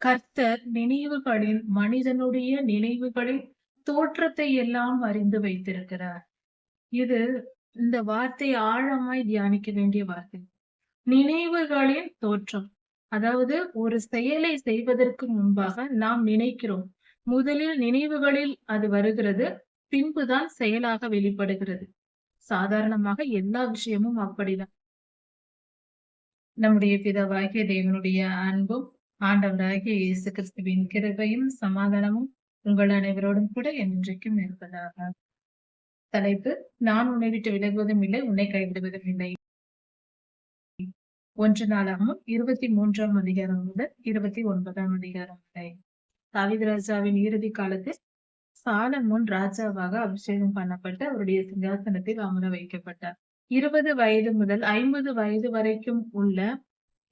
கர்த்தர் நினைவுகளின் மனிதனுடைய நினைவுகளில் தோற்றத்தை எல்லாம் அறிந்து வைத்திருக்கிறார். இது இந்த வார்த்தை ஆழமாய் தியானிக்க வேண்டிய வார்த்தை. நினைவுகளின் தோற்றம். அதாவது ஒரு செயலை செய்வதற்கு முன்பாக நாம் நினைக்கிறோம். முதலில் நினைவுகளில் அது வருகிறது பின்புதான் செயலாக வெளிப்படுகிறது. சாதாரணமாக எல்லா விஷயமும் அப்படிதான். நம்முடைய பிதவாகிய தேவனுடைய அன்பும் ஆண்டவராகிய இயேசு கிறிஸ்துவின் கிருபையும் சமாதானமும் உங்கள் அனைவரோடும் கூட என்றைக்கும் இருப்பதாக. தலைப்பு நான் உன்னை விட்டு விலகுவதும் இல்லை உன்னை கைவிடுவதும் இல்லை. ஒன்று நாளாகவும் இருபத்தி மூன்றாம் அதிகாரம் முதல் இருபத்தி ஒன்பதாம் அதிகாரம் வரை. தவித ராஜாவின் இறுதி காலத்தில் சாலமோன் ராஜாவாக அபிஷேகம் பண்ணப்பட்டு அவருடைய சிங்காசனத்தில் அமர வைக்கப்பட்டார். இருபது வயது முதல் ஐம்பது வயது வரைக்கும் உள்ள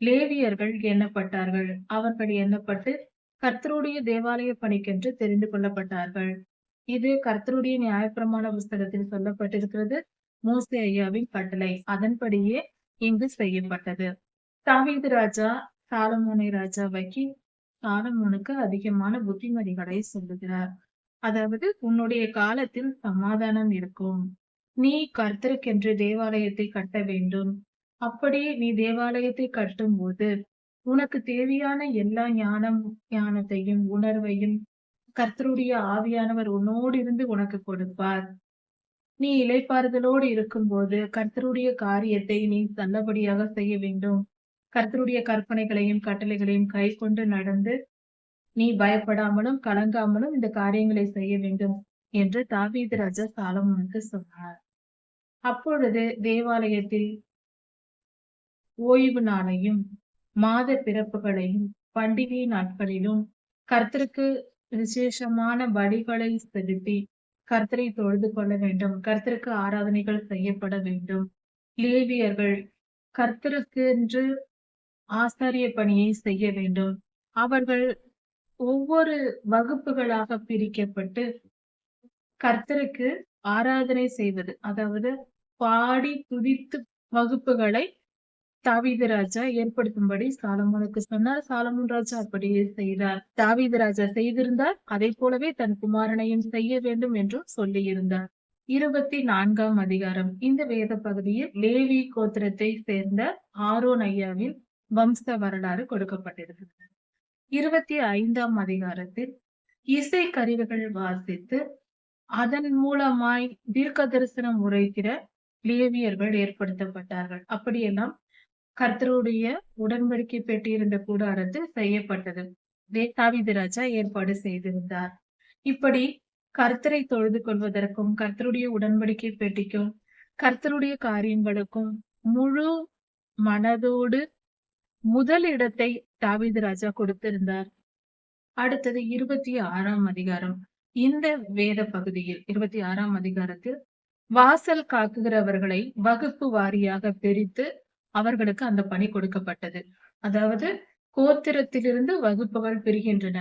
லேவியர்கள் எண்ணப்பட்டார்கள். அவர்கள் எண்ணப்பட்டு கர்த்தருடைய தேவாலய பணிக்கென்று தெரிந்து கொள்ளப்பட்டார்கள். இது கர்த்தருடைய நியாயப்பிரமாண புஸ்தகத்தில் சொல்லப்பட்டிருக்கிறது. மூசே ஐயாவின் கட்டளை. அதன்படியே இங்கு செய்யப்பட்டது. தாவீது ராஜா சாலமோனை ராஜாவாக்கி சாலமோனுக்கு அதிகமான புத்திமதிகளை சொல்லுகிறார். அதாவது உன்னுடைய காலத்தில் சமாதானம் இருக்கும். நீ கர்த்தருக்கென்று தேவாலயத்தை கட்ட வேண்டும். அப்படி நீ தேவாலயத்தை கட்டும் போது உனக்கு தேவையான எல்லா ஞானம் ஞானத்தையும் உணர்வையும் கர்த்தருடைய ஆவியானவர் உன்னோடு இருந்து உனக்கு கொடுப்பார். நீ இலைப்பாறுதலோடு இருக்கும்போது கர்த்தருடைய காரியத்தை நீ நல்லபடியாக செய்ய வேண்டும். கர்த்தருடைய கற்பனைகளையும் கட்டளைகளையும் கை கொண்டு நடந்து நீ பயப்படாமலும் கலங்காமலும் இந்த காரியங்களை செய்ய வேண்டும் என்று தாவீது ராஜா சொன்னார். அப்பொழுது தேவாலயத்தில் ஓய்வு நாளையும் மாத பிறப்புகளையும் பண்டிகை நாட்களிலும் கர்த்தருக்கு விசேஷமான வழிகளை செலுத்தி கர்த்தரை தொழுது கொள்ள வேண்டும். கர்த்தருக்கு ஆராதனைகள் செய்யப்பட வேண்டும். லேவியர்கள் கர்த்தருக்கு என்று ஆசாரிய பணியை செய்ய வேண்டும். அவர்கள் ஒவ்வொரு வகுப்புகளாக பிரிக்கப்பட்டு கர்த்தருக்கு ஆராதனை செய்வது அதாவது பாடி துதித்து வகுப்புகளை தாவீது ராஜா ஏற்படுத்தும்படி சாலமோனுக்கு சொன்னார். சாலமோன் ராஜா அப்படியே செய்தார். தாவீது ராஜா செய்திருந்தார். அதை போலவே தன் குமாரனையும் செய்ய வேண்டும் என்றும் சொல்லியிருந்தார். இருபத்தி நான்காம் அதிகாரம். இந்த வேத பகுதியில் லேவி கோத்திரத்தை சேர்ந்த ஆரோன் ஐயாவின் வம்ச வரலாறு கொடுக்கப்பட்டிருக்கிறது. இருபத்தி ஐந்தாம் அதிகாரத்தில் இசை கருவிகள் வாசித்து அதன் மூலமாய் தீர்க்க தரிசனம் உரைக்கிற லேவியர்கள் ஏற்படுத்தப்பட்டார்கள். அப்படியெல்லாம் கர்த்தருடைய உடன்படிக்கை பெட்டி இருந்த கூடாரத்தில் செய்யப்பட்டது. தாவிது ராஜா ஏற்பாடு செய்திருந்தார். இப்படி கர்த்தரை தொழுது கொள்வதற்கும் கர்த்தருடைய உடன்படிக்கை பெட்டிக்கும் கர்த்தருடைய காரியங்களுக்கும் முழு மனதோடு முதல் இடத்தை தாவிது ராஜா கொடுத்திருந்தார். அடுத்தது இருபத்தி ஆறாம் அதிகாரம். இந்த வேத பகுதியில் இருபத்தி ஆறாம் அதிகாரத்தில் வாசல் காக்குகிறவர்களை வகுப்பு வாரியாக பிரித்து அவர்களுக்கு அந்த பணி கொடுக்கப்பட்டது. அதாவது கோத்திரத்திலிருந்து வகுப்புகள் பிரிகின்றன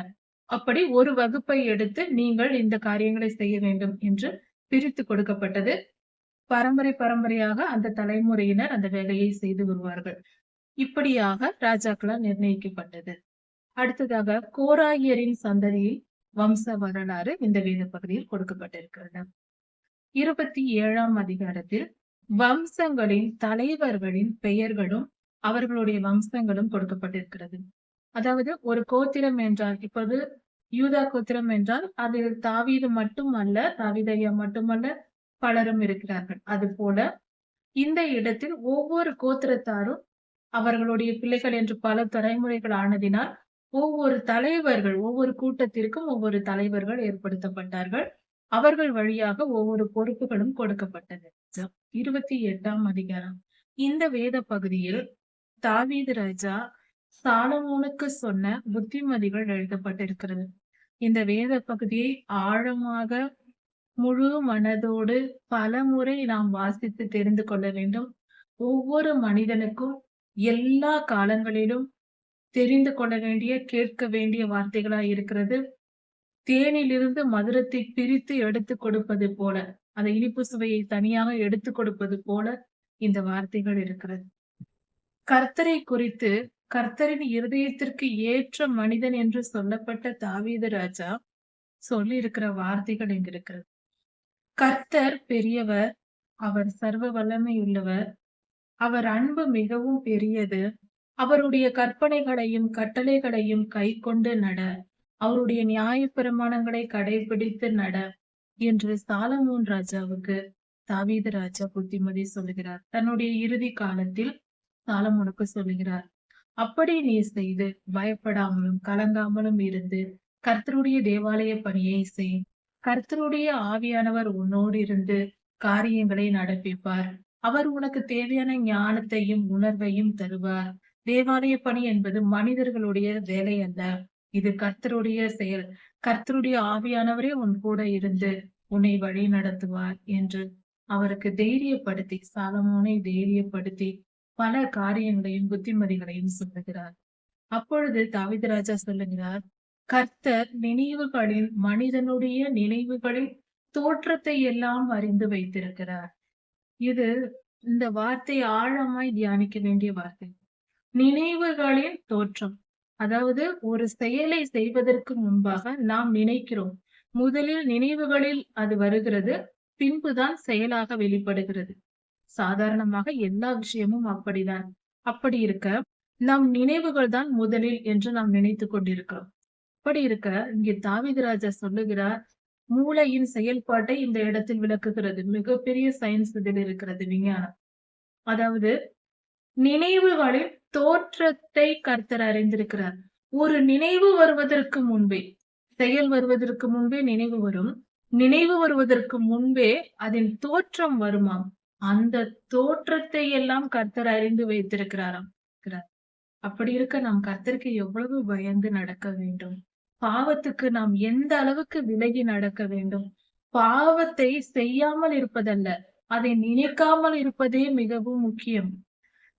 அப்படி ஒரு வகுப்பை எடுத்து நீங்கள் இந்த காரியங்களை செய்ய வேண்டும் என்று பிரித்து கொடுக்கப்பட்டது. பரம்பரை பரம்பரையாக அந்த தலைமுறையினர் அந்த வேலையை செய்து வருவார்கள். இப்படியாக ராஜாக்களால் நிர்ணயிக்கப்பட்டது. அடுத்ததாக கோராயரின் சந்ததியில் வம்ச வரலாறு இந்த வேத பகுதியில் கொடுக்கப்பட்டிருக்கிறது. இருபத்தி ஏழாம் அதிகாரத்தில் வம்சங்களின் தலைவர்களின் பெயர்களும் அவர்களுடைய வம்சங்களும் கொடுக்கப்பட்டிருக்கிறது. அதாவது ஒரு கோத்திரம் என்றால் இப்போது யூதா கோத்திரம் என்றால் அதில் தாவீது மட்டும் அல்ல தாவீதையா மட்டுமல்ல பலரும் இருக்கிறார்கள். அது போல இந்த இடத்தில் ஒவ்வொரு கோத்திரத்தாரும் அவர்களுடைய பிள்ளைகள் என்று பல தலைமுறைகள் ஆனதினால் ஒவ்வொரு தலைவர்கள் ஒவ்வொரு கூட்டத்திற்கும் ஒவ்வொரு தலைவர்கள் ஏற்படுத்தப்பட்டார்கள். அவர்கள் வழியாக ஒவ்வொரு பொறுப்புகளும் கொடுக்கப்பட்டது. இருபத்தி எட்டாம் அதிகாரம். இந்த வேத பகுதியில் தாவீது ராஜா சாலமோனுக்கு சொன்ன புத்திமதிகள் எழுதப்பட்டிருக்கிறது. இந்த வேத பகுதியை ஆழமாக முழு மனதோடு பல முறை நாம் வாசித்து தெரிந்து கொள்ள வேண்டும். ஒவ்வொரு மனிதனுக்கும் எல்லா காலங்களிலும் தெரிந்து கொள்ள வேண்டிய கேட்க வேண்டிய வார்த்தைகளா இருக்கிறது. தேனிலிருந்து மதுரத்தை பிரித்து எடுத்து கொடுப்பது போல அந்த இனிப்பு சுவையை தனியாக எடுத்து கொடுப்பது போல இந்த வார்த்தைகள் இருக்கிறது. கர்த்தரை குறித்து கர்த்தரின் இருதயத்திற்கு ஏற்ற மனிதன் என்று சொல்லப்பட்ட தாவீது ராஜா சொல்லி இருக்கிற வார்த்தைகள் இங்க இருக்கிறது. கர்த்தர் பெரியவர் அவர் சர்வ வல்லமை உள்ளவர் அவர் அன்பு மிகவும் பெரியது அவருடைய கற்பனைகளையும் கட்டளைகளையும் கை கொண்டு நட அவருடைய நியாய பிரமாணங்களை கடைபிடித்து நட என்று சாலமோன் ராஜாவுக்கு தாவீது ராஜா புத்திமதி சொல்லுகிறார் தன்னுடைய இறுதி காலத்தில் சாலமோனுக்கு சொல்லுகிறார் அப்படி நீ செய்து பயப்படாமலும் கலங்காமலும் இருந்து கர்த்தருடைய தேவாலய பணியை செய். கர்த்தருடைய ஆவியானவர் உன்னோடு இருந்து காரியங்களை நடப்பிப்பார். அவர் உனக்கு தேவையான ஞானத்தையும் உணர்வையும் தருவார். தேவாலய பணி என்பது மனிதர்களுடைய வேலை அல்ல. இது கர்த்தருடைய செயல். கர்த்தருடைய ஆவியானவரே உன் கூட இருந்து உன்னை வழி நடத்துவார் என்று அவருக்கு தைரியப்படுத்தி சாலமோனை தைரியப்படுத்தி பல காரியங்களையும் புத்திமதிகளையும் சொல்லுகிறார். அப்பொழுது தாவிதராஜா சொல்லுகிறார் கர்த்தர் நினைவுகளில் மனிதனுடைய நினைவுகளில் தோற்றத்தை எல்லாம் அறிந்து வைத்திருக்கிறார். இது இந்த வார்த்தை ஆழமாய் தியானிக்க வேண்டிய வார்த்தை. நினைவுகளின் தோற்றம். அதாவது ஒரு செயலை செய்வதற்கு முன்பாக நாம் நினைக்கிறோம். முதலில் நினைவுகளில் அது வருகிறது பின்புதான் செயலாக வெளிப்படுகிறது. சாதாரணமாக எல்லா விஷயமும் அப்படிதான். அப்படி இருக்க நம் நினைவுகள் தான் முதலில் என்று நாம் நினைத்து கொண்டிருக்கிறோம். அப்படி இருக்க இங்கே தாவிதராஜா சொல்லுகிறார் மூளையின் செயல்பாட்டை இந்த இடத்தில் விளக்குகிறது. மிகப்பெரிய சயின்ஸ் இதில் இருக்கிறது விஞ்ஞானம். அதாவது நினைவுகளின் தோற்றத்தை கர்த்தர் அறிந்திருக்கிறார். ஒரு நினைவு வருவதற்கு முன்பே செயல் வருவதற்கு முன்பே நினைவு வரும். நினைவு வருவதற்கு முன்பே அதன் தோற்றம் வருமாம். அந்த தோற்றத்தை எல்லாம் கர்த்தர் அறிந்து வைத்திருக்கிறாராம். அப்படி இருக்க நாம் கர்த்தருக்கு எவ்வளவு பயந்து நடக்க வேண்டும்? பாவத்துக்கு நாம் எந்த அளவுக்கு விலகி நடக்க வேண்டும்? பாவத்தை செய்யாமல் இருப்பதல்ல அதை நினைக்காமல் இருப்பதே மிகவும் முக்கியம்.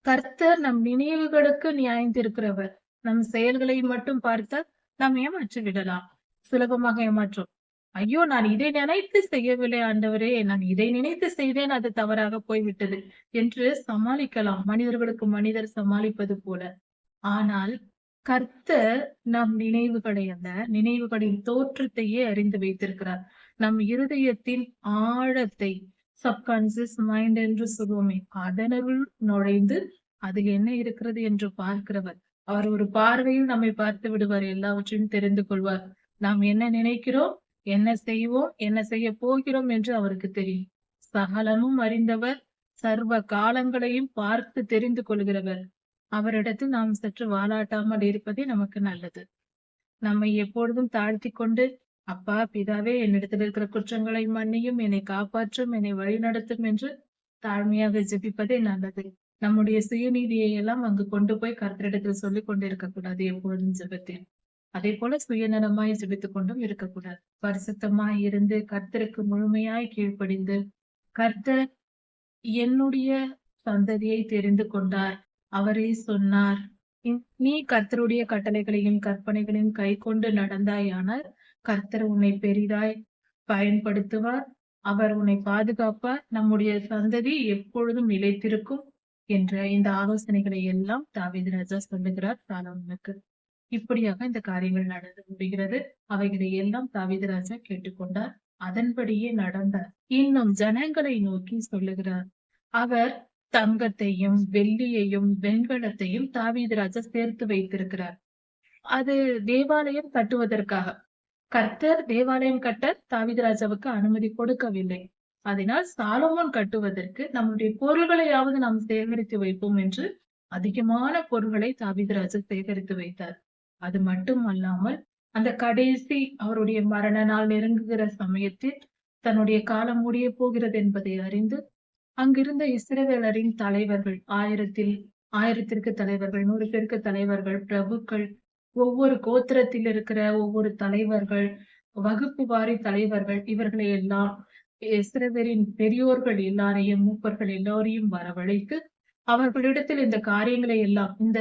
கர்த்தர் நம் நினைவுகளுக்கு நியாயந்திருக்கிறவர் நம் செயல்களை மட்டும் பார்த்தால் நாம் ஏமாற்றி விடலாம். சுலபமாக ஏமாற்றும். ஐயோ நான் இதை நினைத்து செய்யவில்லை ஆண்டவரே. நான் இதை நினைத்து செய்தேன் அது தவறாக போய்விட்டது என்று சமாளிக்கலாம். மனிதர்களுக்கு மனிதர் சமாளிப்பது போல. ஆனால் கர்த்தர் நம் நினைவுகளை அல்ல நினைவுகளின் தோற்றத்தையே அறிந்து வைத்திருக்கிறார். நம் இருதயத்தின் ஆழத்தை சப்கான்சியஸ் மைண்ட் என்று சொல்லுவோமே அதனுள் நுழைந்து அதில் என்ன இருக்கிறது என்று பார்க்கிறவர். அவர் ஒரு பார்வையில் நம்மை பார்த்து விடுவார் எல்லாவற்றையும் தெரிந்து கொள்வார். நாம் என்ன நினைக்கிறோம் என்ன செய்வோம் என்ன செய்ய போகிறோம் என்று அவருக்கு தெரியும். சகலமும் அறிந்தவர் சர்வ காலங்களையும் பார்த்து தெரிந்து கொள்கிறவர். அவரிடத்தில் நாம் சற்று வாலாட்டாமல் இருப்பதே நமக்கு நல்லது. நம்மை எப்பொழுதும் தாழ்த்தி கொண்டு அப்பா பிதாவே என்னிடத்தில் இருக்கிற குற்றங்களை மன்னியும் என்னை காப்பாற்றும் என்னை வழிநடத்தும் என்று தாழ்மையாக ஜெபிப்பதே நல்லது நம்முடைய சுயநீதியை எல்லாம் அங்கு கொண்டு போய் கர்த்தரிடத்தில் சொல்லிக் கொண்டு இருக்கக்கூடாது எப்பொழுதும் ஜெபத்தில் அதே போல சுயநலமாய் ஜெபித்துக் கொண்டும் இருக்கக்கூடாது. பரிசுத்தமாய் இருந்து கர்த்தருக்கு முழுமையாய் கீழ்ப்படிந்து கர்த்தர் என்னுடைய சந்ததியை தெரிந்து கொண்டார். அவரே சொன்னார் நீ கர்த்தருடைய கட்டளைகளையும் கற்பனைகளையும் கை கொண்டு நடந்தாயானால் கர்த்தர் உன்னை பெரிதாய் பயன்படுத்துவார். அவர் உன்னை பாதுகாப்பார். நம்முடைய சந்ததி எப்பொழுதும் நிலைத்திருக்கும் என்ற இந்த ஆலோசனைகளை எல்லாம் தாவீது ராஜா சொல்லுகிறார் சாலமனுக்கு. இப்படியாக இந்த காரியங்கள் நடந்து முடிகிறது. அவைகளை எல்லாம் தாவீது ராஜா கேட்டுக்கொண்டார். அதன்படியே நடந்தார். இன்னும் ஜனங்களை நோக்கி சொல்லுகிறார். அவர் தங்கத்தையும் வெள்ளியையும் வெண்கலத்தையும் தாவீது ராஜா சேர்த்து வைத்திருக்கிறார். அது தேவாலயம் கட்டுவதற்காக. கர்த்தர் தேவாலயம் கட்ட தாவிதராஜாவுக்கு அனுமதி கொடுக்கவில்லை. அதனால் சாலமோன் கட்டுவதற்கு நம்முடைய பொருள்களையாவது நாம் சேகரித்து வைப்போம் என்று அதிகமான பொருள்களை தாவிதராஜா சேகரித்து வைத்தார். அது மட்டும் அல்லாமல் அந்த கடைசி அவருடைய மரண நாள் நெருங்குகிற சமயத்தில் தன்னுடைய காலம் முடிய போகிறது என்பதை அறிந்து அங்கிருந்த இஸ்ரவேலரின் தலைவர்கள் ஆயிரத்தில் ஆயிரத்திற்கு தலைவர்கள் நூறு பேருக்கு தலைவர்கள் பிரபுக்கள் ஒவ்வொரு கோத்திரத்தில் இருக்கிற ஒவ்வொரு தலைவர்கள் வகுப்பு வாரி தலைவர்கள் இவர்களை எல்லாம் இஸ்ரவேலின் பெரியோர்கள் எல்லாரையும் மூப்பர்கள் எல்லோரையும் வரவழைத்து அவர்களிடத்தில் இந்த காரியங்களை எல்லாம் இந்த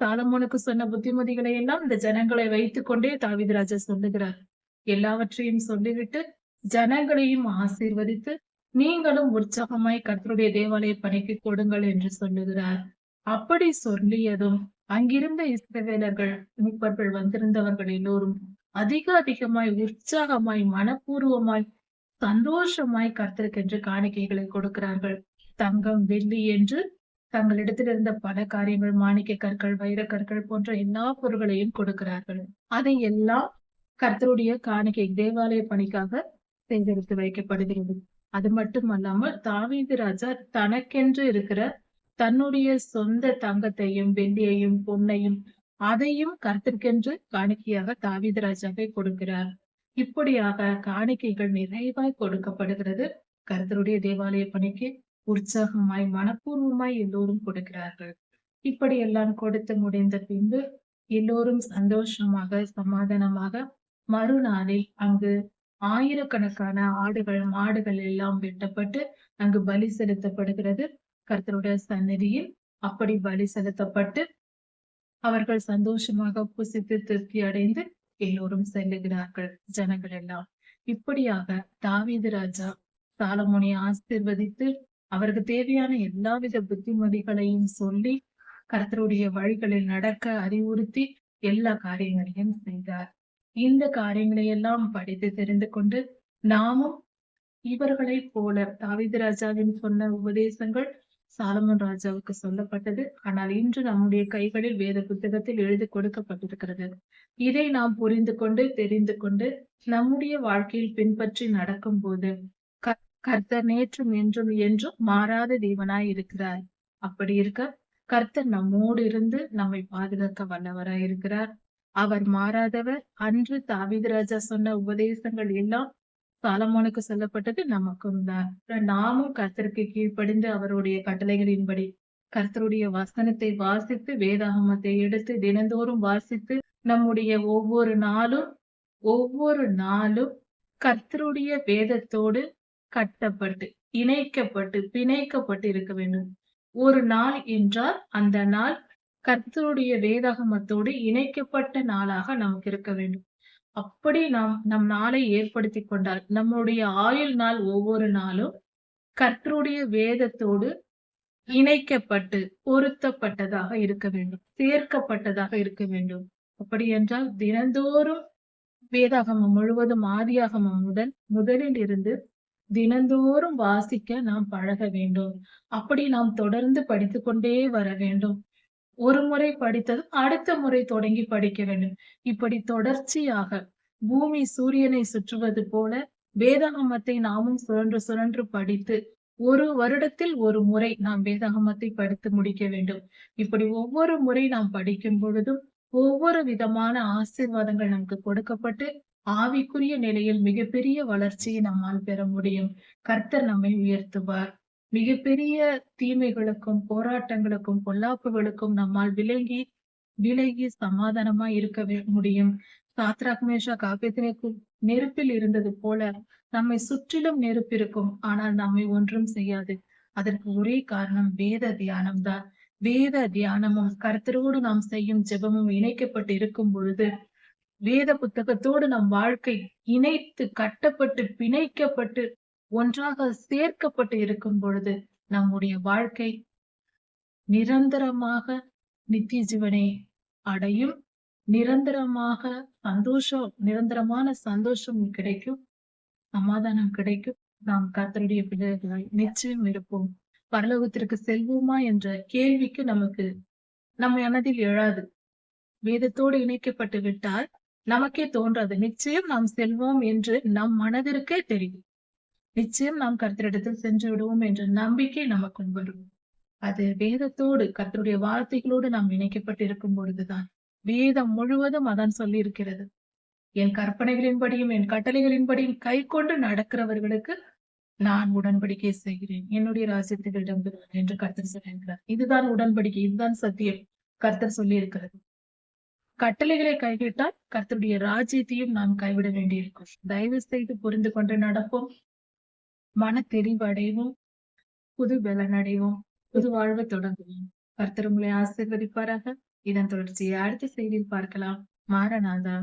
சாலமோனுக்கு சொன்ன புத்திமதிகளை எல்லாம் இந்த ஜனங்களை வைத்துக் கொண்டே தாவிதராஜா சொல்லுகிறார். எல்லாவற்றையும் சொல்லிவிட்டு ஜனங்களையும் ஆசீர்வதித்து நீங்களும் உற்சாகமாய் கர்த்தருடைய தேவாலய பணிக்கு கொடுங்கள் என்று சொல்லுகிறார். அப்படி சொல்லியதும் அங்கிருந்த இஸ்ரவேலர்கள் மூப்பர்கள் வந்திருந்தவர்கள் எல்லோரும் அதிக அதிகமாய் உற்சாகமாய் மனப்பூர்வமாய் சந்தோஷமாய் கர்த்தருக்கென்று காணிக்கைகளை கொடுக்கிறார்கள். தங்கம் வெள்ளி என்று தங்களிடத்தில் இருந்த பல காரியங்கள் மாணிக்க கற்கள் வைர கற்கள் போன்ற எல்லா பொருள்களையும் கொடுக்கிறார்கள். அதை எல்லாம் கர்த்தருடைய காணிக்கை தேவாலய பணிக்காக சேகரித்து வைக்கப்படுகிறது. அது மட்டுமல்லாமல் தாவீது ராஜா தனக்கென்று இருக்கிற தன்னுடைய சொந்த தங்கத்தையும் வெள்ளியையும் பொன்னையும் அதையும் கருத்திற்கென்று காணிக்கையாக தாவீது ராஜாவை கொடுக்கிறார். இப்படியாக காணிக்கைகள் நிறைவாய் கொடுக்கப்படுகிறது. கருத்தருடைய தேவாலய பணிக்கு உற்சாகமாய் மனப்பூர்வமாய் எல்லோரும் கொடுக்கிறார்கள். இப்படி எல்லாம் கொடுத்து முடிந்த பின்பு எல்லோரும் சந்தோஷமாக சமாதானமாக மறுநாளில் அங்கு ஆயிரக்கணக்கான ஆடுகள் மாடுகள் எல்லாம் வெட்டப்பட்டு அங்கு பலி செலுத்தப்படுகிறது. கர்த்தருடைய சந்நிதியில் அப்படி பலி செலுத்தப்பட்டு அவர்கள் சந்தோஷமாக புசித்து திருப்தி அடைந்து எல்லோரும் செல்லுகிறார்கள். ஜனங்கள் எல்லாம். இப்படியாக தாவீது ராஜா சாலமோனை ஆசிர்வதித்து அவருக்கு தேவையான எல்லாவித புத்திமதிகளையும் சொல்லி கர்த்தருடைய வழிகளில் நடக்க அறிவுறுத்தி எல்லா காரியங்களையும் செய்தார். இந்த காரியங்களை எல்லாம் படித்து தெரிந்து கொண்டு நாமும் இவர்களைப் போல தாவீது ராஜாவின் சொன்ன உபதேசங்கள் சாலமன் ராஜாவுக்கு சொல்லப்பட்டது. ஆனால் இன்று நம்முடைய கைகளில் வேத புத்தகத்தில் எழுதி கொடுக்கப்பட்டிருக்கிறது. இதை நாம் புரிந்து கொண்டு தெரிந்து கொண்டு நம்முடைய வாழ்க்கையில் பின்பற்றி நடக்கும் போது கர்த்தர் நேற்றும் என்றும் என்றும் மாறாத தேவனாய் இருக்கிறார். அப்படி இருக்க கர்த்தர் நம்மோடு இருந்து நம்மை பாதுகாக்க வல்லவராய் இருக்கிறார். அவர் மாறாதவர். அன்று தாவிதராஜா சொன்ன உபதேசங்கள் எல்லாம் சாலமோனுக்கு சொல்லப்பட்டது நமக்கும் தான் நாமும் கர்த்தருக்கு கீழ்ப்படிந்து அவருடைய கட்டளைகளின்படி கர்த்தருடைய வசனத்தை வாசித்து வேதாகமத்தை எடுத்து தினந்தோறும் வாசித்து நம்முடைய ஒவ்வொரு நாளும் ஒவ்வொரு நாளும் கர்த்தருடைய வேதத்தோடு கட்டப்பட்டு இணைக்கப்பட்டு பிணைக்கப்பட்டு இருக்க வேண்டும். ஒரு நாள் என்றால் அந்த நாள் கர்த்தருடைய வேதாகமத்தோடு இணைக்கப்பட்ட நாளாக நமக்கு இருக்க வேண்டும். அப்படி நாம் நம் நாளை ஏற்படுத்தி கொண்டால் நம்முடைய ஆயுள் நாள் ஒவ்வொரு நாளும் கற்றுடைய வேதத்தோடு இணைக்கப்பட்டு பொருத்தப்பட்டதாக இருக்க வேண்டும். சேர்க்கப்பட்டதாக இருக்க வேண்டும். அப்படி என்றால் தினந்தோறும் வேதாகமம் முழுவதும் ஆதியாகமம் முதல் முதலில் இருந்து தினந்தோறும் வாசிக்க நாம் பழக வேண்டும். அப்படி நாம் தொடர்ந்து படித்துக்கொண்டே வர வேண்டும். ஒரு முறை படித்ததும் அடுத்த முறை தொடங்கி படிக்க வேண்டும். இப்படி தொடர்ச்சியாக பூமி சூரியனை சுற்றுவது போல வேதாகமத்தை நாமும் சுழன்று சுழன்று படித்து ஒரு வருடத்தில் ஒரு முறை நாம் வேதாகமத்தை படித்து முடிக்க வேண்டும். இப்படி ஒவ்வொரு முறை நாம் படிக்கும் பொழுதும் ஒவ்வொரு விதமான ஆசீர்வாதங்கள் நமக்கு கொடுக்கப்பட்டு ஆவிக்குரிய நிலையில் மிகப்பெரிய வளர்ச்சியை நம்மால் பெற முடியும். கர்த்தர் நம்மை உயர்த்துவார். மிகப்பெரிய தீமைகளுக்கும் போராட்டங்களுக்கும் பொல்லாப்புகளுக்கும் நம்மால் விலகி விலகி சமாதானமா இருக்க முடியும். சாத்ராக் மேஷா நெருப்பில் இருந்தது போல நம்மை சுற்றிலும் நெருப்பு இருக்கும். ஆனால் நம்மை ஒன்றும் செய்யாது. அதற்கு ஒரே காரணம் வேத தியானம் தான். வேத தியானமும் கருத்தரோடு நாம் செய்யும் ஜெபமும் இணைக்கப்பட்டு இருக்கும் பொழுது வேத புத்தகத்தோடு நம் வாழ்க்கை இணைத்து கட்டப்பட்டு பிணைக்கப்பட்டு ஒன்றாக சேர்க்கப்பட்டு இருக்கும் பொழுது நம்முடைய வாழ்க்கை நிரந்தரமாக நித்திய ஜீவனை அடையும். நிரந்தரமாக சந்தோஷம் நிரந்தரமான சந்தோஷம் கிடைக்கும். சமாதானம் கிடைக்கும். நாம் கத்தருடைய பிள்ளைகளாய் நிச்சயம் இருப்போம். பரலோகத்திற்கு செல்வோமா என்ற கேள்விக்கு நமக்கு நம்ம மனதில் எழாது. வேதத்தோடு இணைக்கப்பட்டு விட்டால் நமக்கே தோன்றாது. நிச்சயம் நாம் செல்வோம் என்று நம் மனதிற்கே தெரியும். நிச்சயம் நாம் கர்த்தரிடத்தில் சென்று விடுவோம் என்ற நம்பிக்கை நமக்கு வரும். அது வேதத்தோடு கர்த்தருடைய வார்த்தைகளோடு நாம் இணைக்கப்பட்டு இருக்கும் பொழுதுதான். வேதம் முழுவதும் அதான் சொல்லி இருக்கிறது என் கற்பனைகளின்படியும் என் கட்டளைகளின்படியும் கை கொண்டு நடக்கிறவர்களுக்கு நான் உடன்படிக்கை செய்கிறேன். என்னுடைய ராஜ்யத்துகளிடம் என்று கர்த்தர் சொல்லியிருக்கிறார். இதுதான் உடன்படிக்கை இதுதான் சத்தியம். கர்த்தர் சொல்லி இருக்கிறது கட்டளைகளை கைவிட்டால் கர்த்தருடைய ராஜ்யத்தையும் நாம் கைவிட வேண்டியிருக்கும். தயவு செய்து புரிந்து கொண்டு நடப்போம். மன தெளிவடைவோம் புது பலனடைவோம். புது வாழ்வை தொடங்குவோம் கர்த்தர் உங்களை ஆசீர்வதிப்பாராக. இதன் தொடர்ச்சியை அடுத்த செய்தியில் பார்க்கலாம். மாரநாதா